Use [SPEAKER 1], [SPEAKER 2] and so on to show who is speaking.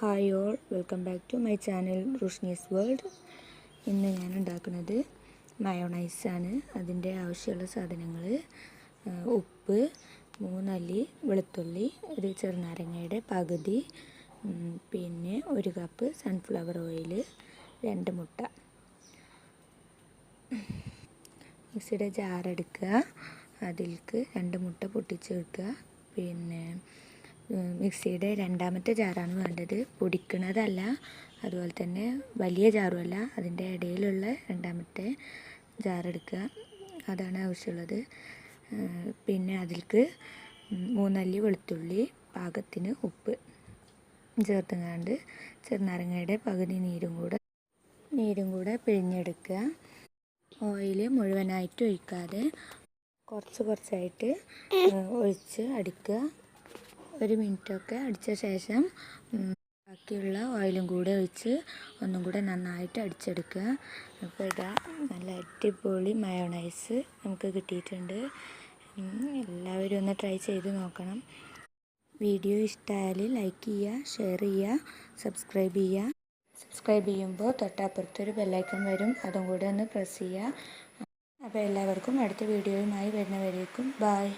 [SPEAKER 1] Hi all welcome back to my channel Rushni's world. ഇന്ന് ഞാൻ ഉണ്ടാക്കുന്നത് മയോണൈസാണ്. അതിന്റെ ആവശ്യമുള്ള സാധനങ്ങൾ ഉപ്പ് മൂന്നല്ലി വെളുത്തുള്ളി ഒരു ചെറുനാരങ്ങയുടെ പകുതി പിന്നെ ഒരു കപ്പ് സൺഫ്ലവർ ഓയിൽ രണ്ട് മുട്ട. മിക്സിയുടെ ജാറെടുക്കുക. അതിലേക്ക് രണ്ട് മുട്ട പൊട്ടിച്ചെടുക്കുക. പിന്നെ മിക്സിയുടെ രണ്ടാമത്തെ ജാറാണ് വേണ്ടത്. പൊടിക്കണതല്ല അതുപോലെ തന്നെ വലിയ ജാറുമല്ല അതിന്റെ ഇടയിലുള്ള രണ്ടാമത്തെ ജാറെടുക്കുക അതാണ് ആവശ്യമുള്ളത്. പിന്നെ അതിൽക്ക് മൂന്നല്ലി വെളുത്തുള്ളി പാകത്തിന് ഉപ്പ് ചേർത്തുങ്ങാണ്ട് ചെറുനാരങ്ങയുടെ പകുതി നീരും കൂടെ നീരും കൂടെ പിഴിഞ്ഞെടുക്കുക. ഓയിൽ മുഴുവനായിട്ട് ഒഴിക്കാതെ കുറച്ച് കുറച്ചായിട്ട് ഒഴിച്ച് അടിക്കുക. ഒരു മിനിറ്റൊക്കെ അടിച്ച ശേഷം ബാക്കിയുള്ള ഓയിലും കൂടെ ഒഴിച്ച് ഒന്നും കൂടെ നന്നായിട്ട് അടിച്ചെടുക്കുക. അപ്പോൾ ഇതാ നല്ല അടിപൊളി മയോണൈസ് നമുക്ക് കിട്ടിയിട്ടുണ്ട്. എല്ലാവരും ഒന്ന് ട്രൈ ചെയ്ത് നോക്കണം. വീഡിയോ ഇഷ്ടമായാൽ ലൈക്ക് ചെയ്യുക ഷെയർ ചെയ്യുക സബ്സ്ക്രൈബ് ചെയ്യുക. സബ്സ്ക്രൈബ് ചെയ്യുമ്പോൾ തൊട്ടപ്പുറത്തൊരു ബെല്ലൈക്കൺ വരും. അതും കൂടെ ഒന്ന് പ്രസ് ചെയ്യുക. അപ്പോൾ എല്ലാവർക്കും അടുത്ത വീഡിയോയുമായി വരുന്നവരേക്കും ബായ്